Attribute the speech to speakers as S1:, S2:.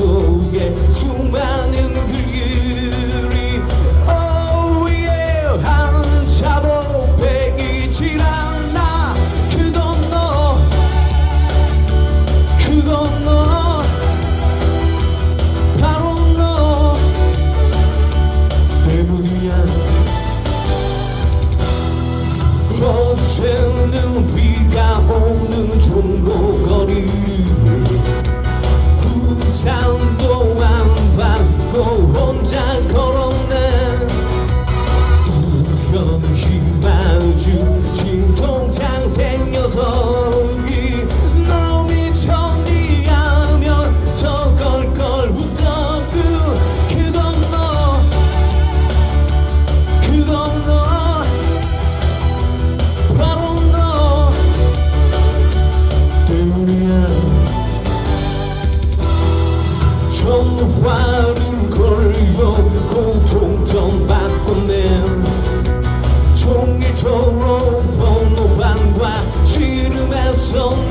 S1: 속에 수많은 글들이 오예 한자로 베기질 않나? 그건 너 그건 너. 바로 너. 때문이야. 어제는 비가 오는 종로 전화를 걸려 공통점 바꿔낸 종이처럼 번호판과 지름에서